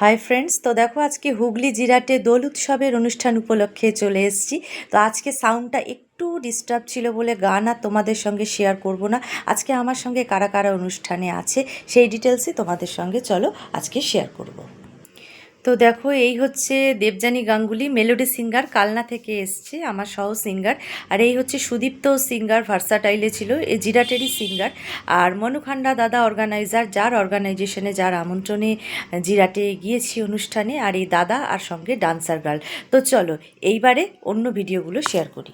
Hi friends তো দেখো আজকে হুগলি জিরাটে দোল উৎসবের অনুষ্ঠান উপলক্ষে চলে এসেছি। তো আজকে সাউন্ডটা একটু ডিস্টার্ব ছিল বলে গান আর তোমাদের সঙ্গে শেয়ার করব না। আজকে আমার সঙ্গে কারা কারা অনুষ্ঠানে আছে, সেই ডিটেলসই তোমাদের সঙ্গে চলো আজকে শেয়ার করব। তো দেখো, এই হচ্ছে দেবযানী গাঙ্গুলি মেলোডি সিঙ্গার কালনা থেকে এসছে আমার সহ সিঙ্গার আর এই হচ্ছে সুদীপ্ত সিঙ্গার ভার্সাটাইলে ছিল এই জিরাটেরই সিঙ্গার আর মনুখান্ডা দাদা অর্গানাইজার যার অর্গানাইজেশনে যার আমন্ত্রণে জিরাটে গিয়েছি অনুষ্ঠানে, আর এই দাদা আর সঙ্গে ডান্সার গার্ল তো চলো, এইবারে অন্য ভিডিওগুলো শেয়ার করি।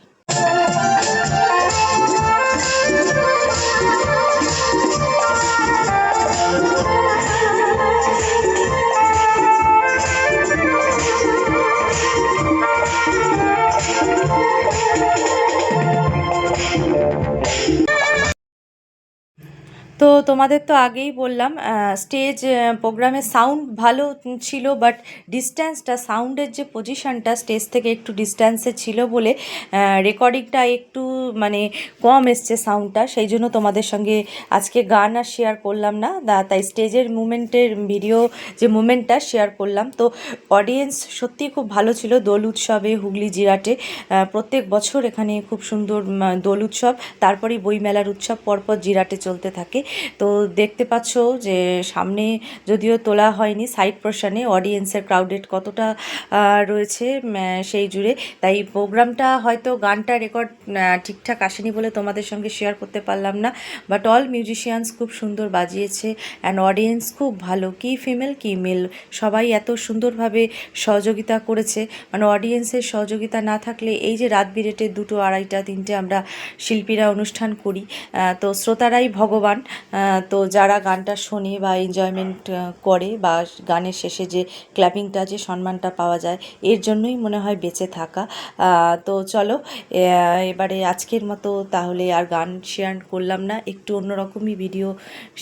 Thank you. তো তোমাদের তো আগেই বললাম স্টেজ প্রোগ্রামে সাউন্ড ভালো ছিল বাট ডিস্ট্যান্সটা সাউন্ডের যে পজিশনটা স্টেজ থেকে একটু ডিস্ট্যান্সে ছিল বলে রেকর্ডিংটা একটু মানে কম এসছে সাউন্ডটা সেই জন্য তোমাদের সঙ্গে আজকে গান আর শেয়ার করলাম না। তাই স্টেজের মুমেন্টের ভিডিও যে মুমেন্টটা শেয়ার করলাম। তো অডিয়েন্স সত্যিই খুব ভালো ছিল, দোল উৎসবে, হুগলি জিরাটে প্রত্যেক বছর এখানে খুব সুন্দর দোল উৎসব, তারপরেই বইমেলার উৎসব, পরপর জিরাটে চলতে থাকে। তো দেখতে পাচ্ছ যে সামনে যদিও তোলা হয়নি সাইড পোর্শনে অডিয়েন্সের ক্রাউডেড কতটা রয়েছে সেই জুড়ে। তাই প্রোগ্রামটা হয়তো গানটা রেকর্ড ঠিকঠাক আসেনি বলে তোমাদের সঙ্গে শেয়ার করতে পারলাম না। বাট অল মিউজিশিয়ানস খুব সুন্দর বাজিয়েছে অ্যান্ড অডিয়েন্স খুব ভালো। কি ফিমেল কি মেল সবাই এত সুন্দরভাবে সহযোগিতা করেছে। মানে অডিয়েন্সের সহযোগিতা না থাকলে এই যে রাত বিরেটে দুটো, আড়াইটা, তিনটে আমরা শিল্পীরা অনুষ্ঠান করি তো শ্রোতারাই ভগবান। তো যারা গানটা শোনে বা এনজয়মেন্ট করে বা গানের শেষে যে ক্ল্যাপিংটা যে সম্মানটা পাওয়া যায়, এর জন্যই মনে হয় বেঁচে থাকা। তো চলো এবারে আজকের মতো তাহলে আর গান শেয়ার করলাম না, একটু অন্যরকমই ভিডিও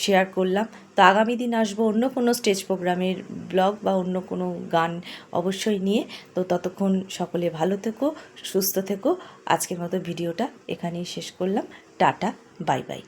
শেয়ার করলাম। তো আগামী দিন আসব অন্য কোনো স্টেজ প্রোগ্রামের ব্লগ বা অন্য কোনো গান অবশ্যই নিয়ে। তো ততক্ষণ সকলে ভালো থেকো, সুস্থ থেকো। আজকের মতো ভিডিওটা এখানেই শেষ করলাম। Tata bye bye